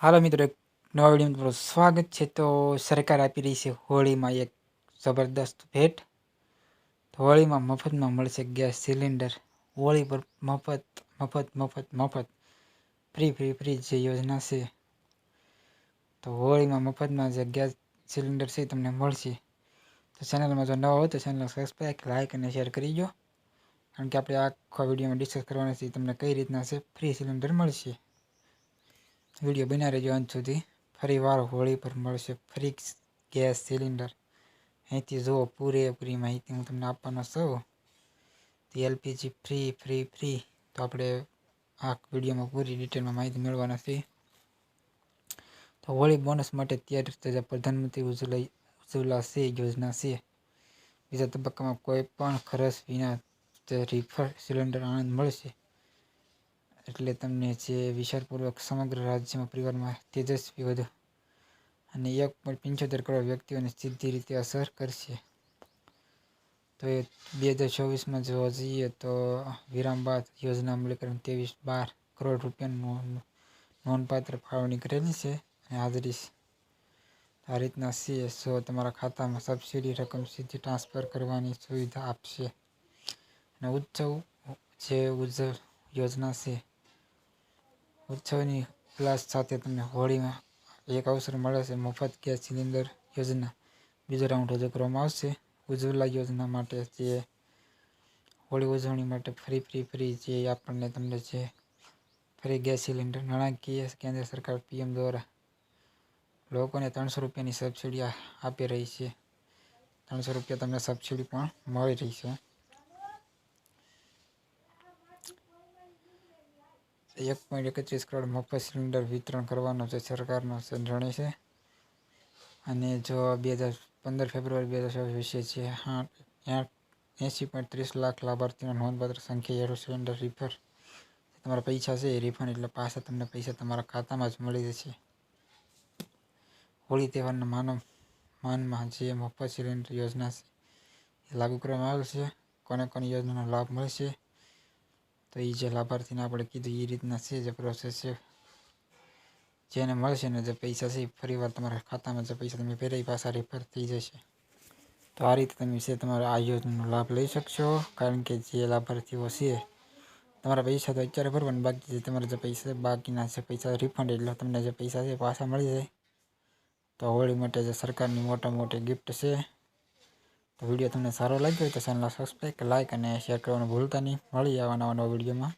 હાલો મિત્રો, એક નવા વિડીયોમાં તમારું સ્વાગત છે. તો સરકાર આપી રહી છે હોળીમાં એક જબરદસ્ત ભેટ. તો હોળીમાં મફતમાં મળશે ગેસ સિલિન્ડર. હોળી પર મફત મફત મફત મફત. ફ્રી ફ્રી ફ્રી જે યોજના છે. તો હોળીમાં મફતમાં જે ગેસ સિલિન્ડર છે તમને મળશે. તો ચેનલમાં જો નવા હોય તો ચેનલ સબસ્ક્રાઈબ લાઇક અને શેર કરી દો. કારણ કે આપણે આખા વિડીયોમાં ડિસ્કસ કરવાના છે તમને કઈ રીતના છે, ફ્રી સિલિન્ડર મળશે. વીડિયો બના રહેજો અંત સુધી. ફરી વાર હોળી પર મળશે. Free gas cylinder. અહીંથી જુઓ પૂરેપૂરી માહિતી હું તમને આપવાનો છું. તો એલપીજી ફ્રી ફ્રી ફ્રી. તો આપણે આ વિડીયોમાં પૂરી ડિટેલમાં માહિતી મેળવવાના છે તો હોળી બોનસ માટે તૈયાર પ્રધાનમંત્રી ઉજ્જવલા ઉજ્જવલા છે યોજના છે. બીજા તબક્કામાં કોઈ પણ ખર્ચ વિના રિફર સિલિન્ડર આનંદ મળશે. એટલે તમને જે વિચારપૂર્વક સમગ્ર રાજ્યમાં પરિવારમાં તેજસ્વી વધુ અને એક પોઈન્ટ પંચોતેર કરોડ વ્યક્તિઓને સીધી રીતે અસર કરશે. તો એ બે હજાર ચોવીસમાં જોવા જઈએ તો વિરામ બાદ યોજના અમલીકરણ ત્રેવીસ બાર કરોડ રૂપિયાનું નોંધપાત્ર ફાળવણી કરેલી છે અને હાજરી આ રીતના છે, સો તમારા ખાતામાં સબસિડી રકમ સીધી ટ્રાન્સફર કરવાની સુવિધા આપશે. અને ઉત્સવ જે ઉજ્જવ યોજના છે ઉત્સવની પ્લસ સાથે તમને હોળીમાં એક અવસર મળે છે. મફત ગેસ સિલિન્ડર યોજના. બીજો રાઉન્ડ રજૂ કરવામાં આવશે. ઉજ્જવલા યોજના માટે જે હોળી ઉજવણી માટે ફ્રી ફ્રી ફ્રી જે આપણને તમને જે ફ્રી ગેસ સિલિન્ડર નાણાકીય કેન્દ્ર સરકાર પીએમ દ્વારા લોકોને ત્રણસો રૂપિયાની સબસિડી આપી રહી છે. ત્રણસો રૂપિયા તમને સબસિડી પણ મળી રહી છે. એક પોઈન્ટ એકત્રીસ કરોડ મફત સિલિન્ડર વિતરણ કરવાનો છે, સરકારનો સંજણે છે. અને જો બે હજાર પંદર ફેબ્રુઆરી બે હજાર ચોવીસ વિશે છે આઠ એંસી પોઈન્ટ ત્રીસ લાખ લાભાર્થીના નોંધપાત્ર સંખ્યા એરો સિલિન્ડર રિફર તમારા પૈસા છે, એ રિફંડ એટલે પાછા તમને પૈસા તમારા ખાતામાં જ મળી જશે. હોળી તહેવારના માનવ, માનમાં જે મફત સિલિન્ડર યોજના છે, એ લાગુ કરવામાં આવેલ છે. કોને કોની યોજનાનો લાભ મળશે? તો એ જે લાભાર્થીને આપણે કીધું એ રીતના છે જે પ્રોસેસ છે. જેને મળશે ને જે પૈસા છે ફરીવાર તમારા ખાતામાં જે પૈસા તમે પહેરાઈ પાછા રિફર થઈ જશે. તો આ રીતે તમે છે તમારા આ યોજનાનો લાભ લઈ શકશો. કારણ કે જે લાભાર્થીઓ છે, તમારા પૈસા તો અત્યારે ભરવાનું બાકી જે તમારા જે પૈસા બાકીના છે પૈસા રિફંડ એટલે તમને જે પૈસા છે પાછા મળી જાય. તો હોળી માટે જે સરકારની મોટા મોટી ગિફ્ટ છે તો વીડિયો તમને સારો લાગ્યો હોય તો ચેનલ સબસ્ક્રાઈબ લાઇક અને શેર કરવાનું ભૂલતા નહીં. મળી આવવાના નવા વિડીયોમાં.